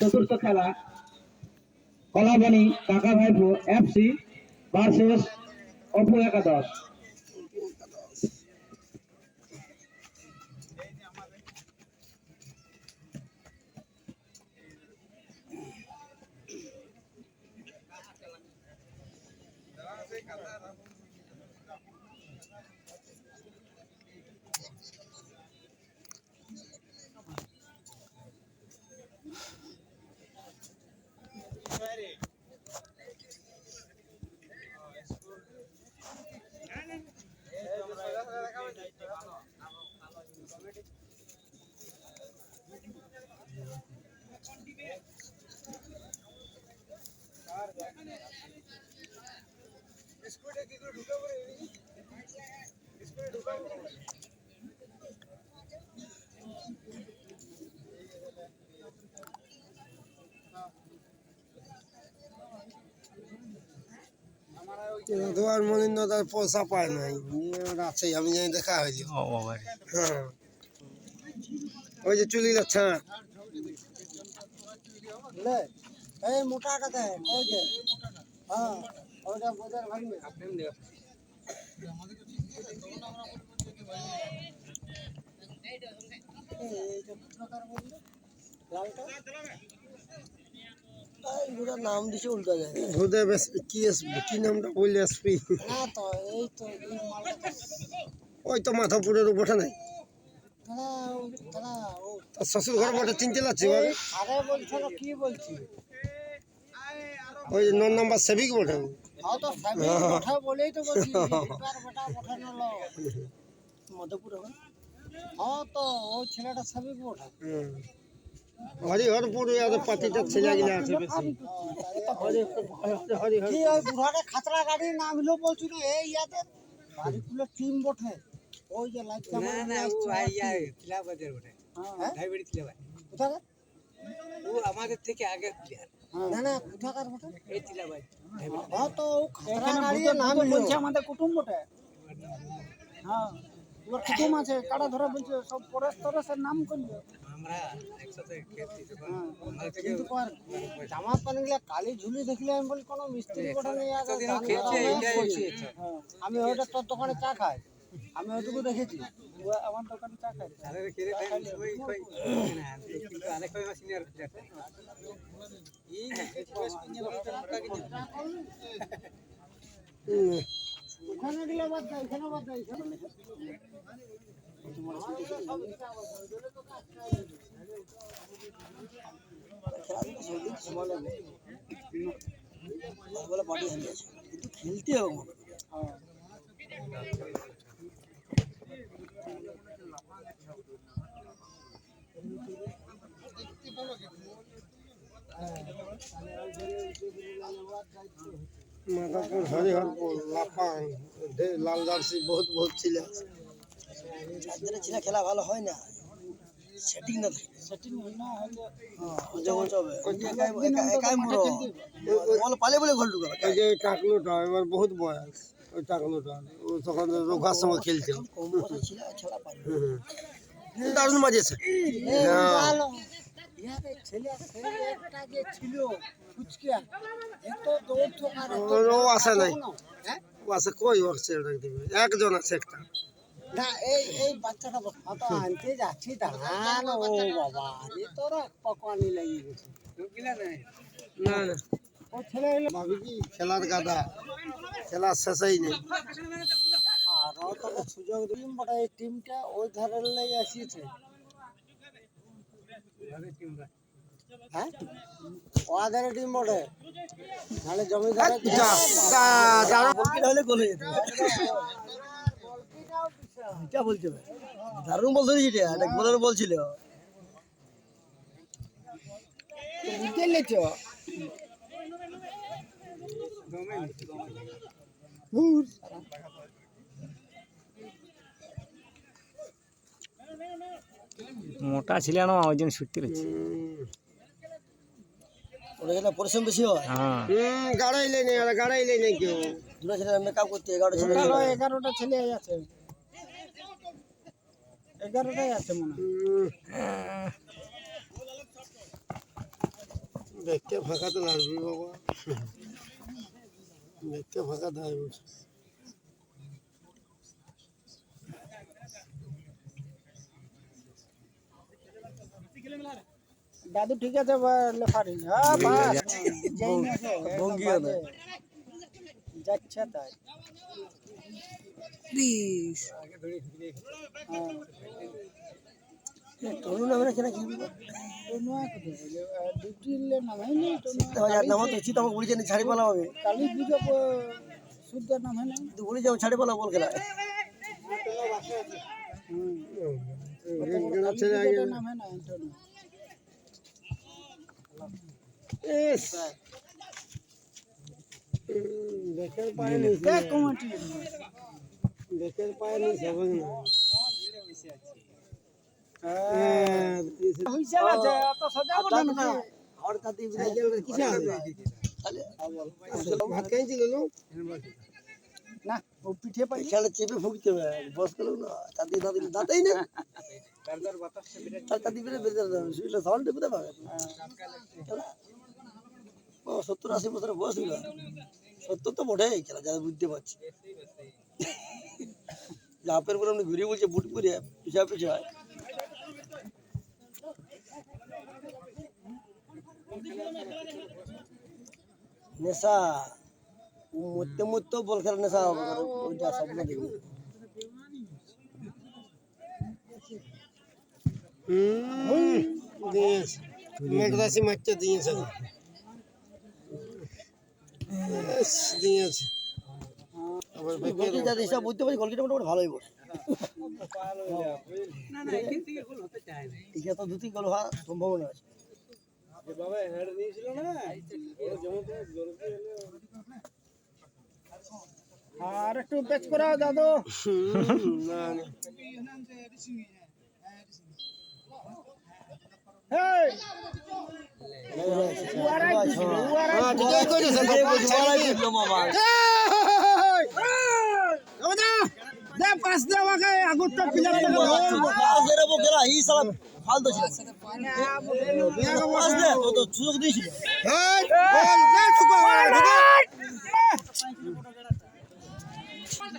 চতুর্থ খেলা। কলাবনি কাকা ভাইপো এফসি ভার্সেস অপু একাদশ। তোমার মনিন্দ তার পয়সা পায় নাই। আছে আমি জানি দেখা হয়েছে হ্যাঁ। ওই যে চুলি যাচ্ছে এই মোটাটা দেয় ওই যে হ্যাঁ ওইটা বোঝার ভাই না নাম দিছে উল্টা যায় ভূদেব কি কি নামটা বললে আসবি না তো এই তো ওই তো মাথাপুরের উপরে নাই। শ্বশুর ঘর বটে চিনতে লাগছে ভাবে আরে বলছিল কি বলছি? ওই ন নম্বর সেভিক বটে। কথা বলেই তো বলছি মধুপুর হবে হ্যাঁ তো ওই ছেলেটা সাবিক ওঠা। হরিহরপুর পাতিটা ছেলে গিলা আছে বেশি। হরি হরি কি ওই বুড়াটা খাতরা গাড়ি নাম হলো বলছিল এই ইয়াতে। বাড়িগুলো টিম বটে। ওই যে লাইট না না ও ভাই হ্যাঁ। ও আমাদের থেকে আগে প্লেয়ার আমাদের হ্যাঁ ওর কুটুম আছে কাটা ধরে বলছে সব পরেশ তরেশের নাম করল হ্যাঁ, কিন্তু জামা প্যান্টগুলা কালি ঝুলি দেখলে আমি বলি কোনো মিস্ত্রি কোটা নেই। হ্যাঁ, আমি ওইটা তোর দোকানে চা খাই। আমি ওইটুকু দেখেছি আমার দোকানে চা খাই ওখানে গেলে বাদ দেয় এখানে বাদ দেয় এখানে খেলতে হবে মাথাপুর হরিহরপুর লাফাং লাল জার্সি বহুত বহুত ছিল চারজনের ছেলে খেলা ভালো হয় না। সেটিং না থাকে। সেটিং না হলে যেমন চলবে একাই মুড়ো বল পালে বলে গোল ঢুকাবে ওই যে টাকলুটা এবার বহুত বয়স। ওই টাকলুটা ও তখন রোগার সঙ্গে খেলছে কম বছর ছিল খেলা পারে। দারুণ বাজেছে ছেলে ছেলে একটা যে ছিল ফুচকিয়া এত দৌড় থাকার ওর ও আসে নাই হ্যাঁ ও কই ওর একজন আছে একটা। না এই এই বাচ্চাটা হ্যাঁ, তো আনতে যাচ্ছি দাঁড়ান ও বাবা এ তোরা পকানি লেগে গেছে না না। ও ছেলে ভাবি কি খেলার গাদা খেলার শেষেই নেই। সুযোগ টিম বটে এই টিমটা ওই ধারের লেগে আসিয়েছে। হ্যাঁ? টিম বটে। নাহলে হলে গোলে যেত। এটা দারুণ এটা এটা গোলের বলছিল বুঝতে মোটা ছিল না ওই জন্য ছুটতে যেটা পরিশ্রম বেশি হয়? হ্যাঁ। গাড়াইলে নেই আর গাড়াইলে নেই কেউ। দুটো ছেলে মেকআপ করতে এগারোটা ছেলে এগারোটা ছেলে আছে। এগারোটাই আছে মনে দেখতে ফাঁকা তো লাগবে বাবা। দেখতে ফাঁকা দেয় দাদু ঠিক আছে লেফারি। হ্যাঁ বাস। ভঙ্গি যাচ্ছে তাই। প্লিজ। তরুণ নামে কেন খেলবি নামা তো চিত আমাকে বলেছেন ছাড়ি পালা হবে কালী পুজো সূর্যের নাম না? বলে যাও ছাড়ি পালা বল খেলা দেখের পায়ে নিস দেখের পায়ে নিস হবে না হ্যাঁ, ভাত খাইছিল না ও পিঠে পাই এখানে চেপে ফুকতে হবে, বস দাঁতেই না ও সত্তর আশি বছরের বয়স সত্তর তো মোটে খেলা যারা বুঝতে পারছি। লাপের পরে আপনি ঘুরে বলছে, বুট করে পিছা পিছা। নেশা। মরতে মরতেও বল খেলার নেশা হবে ওইটা স্বপ্ন দেখবে হুম দিয়েছে। মেঘদাসি মারতে দিয়েছে। ইস, দিয়েছে। আবার গোলকি বুঝতে পারছি গোলকিটা মোটামুটি ভালোই বলে। তো দুটি গোল হওয়ার সম্ভাবনা আছে। আর একটু পেচ করাও দাদু হুম, না না হ্যাঁ, ঠিকই করেছে, বাবা, ছেড়ে দে। ফালতু ছিল পাস দে, ও তো সুযোগ দিয়েছিল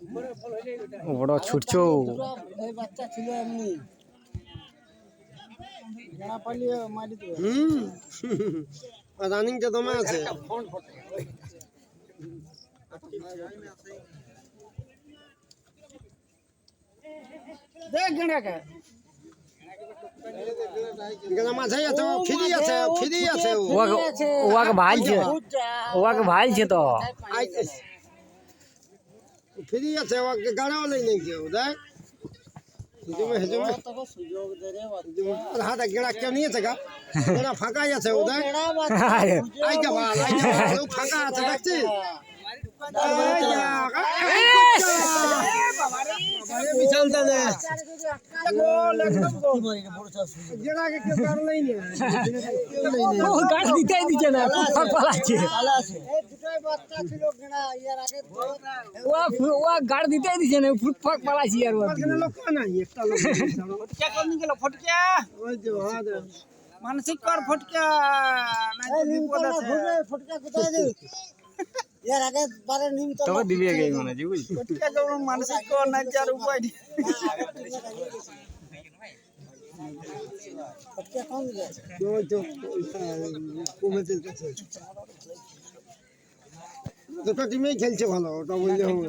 ছেড়ে বউ। এদিকে মারলে তো কাজে লাগবে। ভিতর দিকে বড় ছুটছো এই বাচ্চা ছিল এমনি না পালিয়ে মারি দিবে হুম রানিংটা দমে আছে দেখ গেঁড়াকে এখানে মাঝে আছে ও ফ্রি আছে ফ্রি আছে ও ওয়াকে ওয়াকে ভালছে ওয়াকে ভালছে তো ফ্রি আছে ওকে গাড়াও নেই নেই কেউ দেখ। হাতে গেড়া কেউ নিয়েছে গা? গেড়া ফাঁকাই আছে ও দেখ। বাচ্চা আই যা ভাই আই যা ভাই, ও ফাঁকা আছে দেখছিস? গাড় দিতেই দিচ্ছে না ফুটফাট পালাচ্ছি আর ওর দিকে। লোক নাই একটা লোক ফটকা কোন গেল ফটকা ওই যে দে। মানসিক কর, ফটকা নাই তো বিপদ আছে ফটকা কোথায় এর আগে বারে নিম তো তবে দিবি আগে মনে বুঝলি? মানসিক যার উপায় নেই। তো দুটো টিমেই খেলছে ভালো ওটা বললে হবে।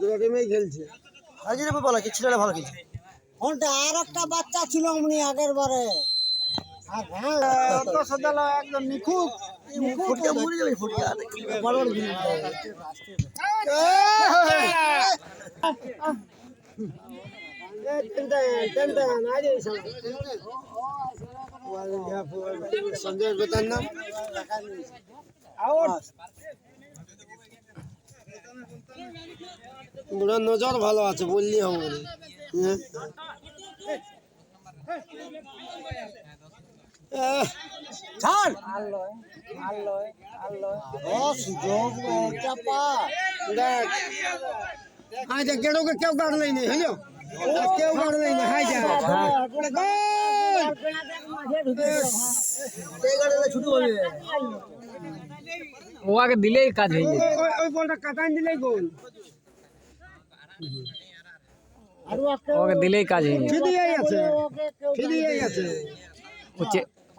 দুটো টিমেই খেলছে। হাজির বলা কি ছেলেটা ভালো খেলছে? কোনটা আর একটা বাচ্চা ছিল অমনি আগের বারে। একদম নিখুঁত ফুটকা মরে যাবে ফুটকা বড় বড় গিরি সঞ্জয় বেতার নাম বুড়ার নজর ভালো আছে বললি হবে হ্যাঁ আহ, ছাড় যা গেড়োকে কেউ গাড় নাই নি হইল? কেউ গাড় নাই নি হাই যা হবে ওকে দিলেই কাজ হয়ে ওই- বলটা কাটান দিলেই গোল। ওকে দিলেই কাজ হয়ে আছে। আছে।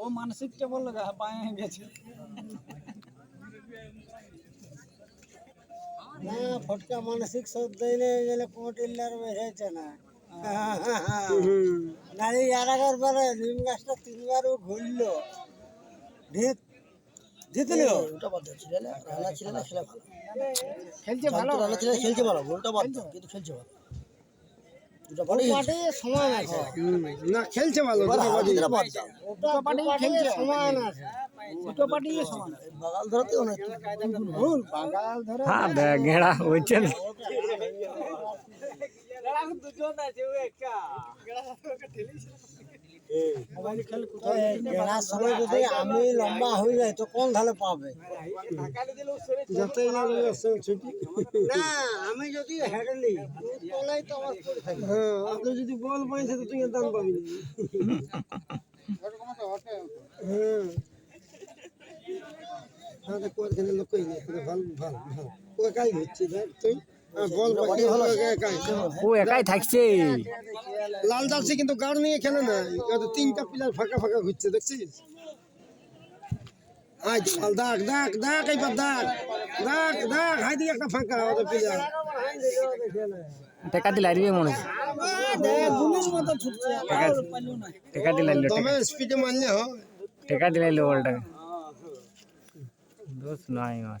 ও মানসিকটা বলল গা পায়ে গেছে। না ফটকা মানসিক সব দিলে গেলে কোটিল্লার বেড়েছে না। নারী এলাকার পরে নিম গাছটা তিনবারও ঘুরলো। ঢেক জিতলি? ওটা বাদ ছেলে রানা ছেলে না খেলা ভালো। খেলছে ভালো। রানা ছেলে খেলছে ভালো গোলটা বাদ কিন্তু খেলছে ভালো। সমান আছে হুম। না খেলছে ভালো দুটো বাজি। দুটো পার্টি খেলছে সমান আছে দুটো পার্টি সমান বাগাল ধরতে না ভুল বাগাল ধরে হ্যাঁ গেঁড়া হচ্ছে না গেড়ার সময় যদি আমি লম্বা হয়ে যাই তো কোন ধালে পাবে না আমি যদি হেডলি হ্যাঁ আপনি যদি বল পাইছে তো তুই দাম পাবি হ্যাঁ হ্যাঁ নেই পুরো ভালো ভালো ভালো একাই হচ্ছে দেখ তুই হ্যাঁ, ও একাই থাকছে? লাল দাসে কিন্তু গাড় নিয়ে খেলে না। তিনটা প্লেয়ার ফাঁকা ফাঁকা ঘুরছে দেখছিস? আয় লাল দাগ দাগ দাগ এইবার দাগ দাগ দাগ হাই দিকে একটা ফাঁকা ওদের প্লেয়ার টেকা দিলে আরবি মনে টেকা দিলে আইলো, দমে স্পিডে মারলে হয়। টেকা দিলে আইলো বলটাকে দোষ নাই আমার।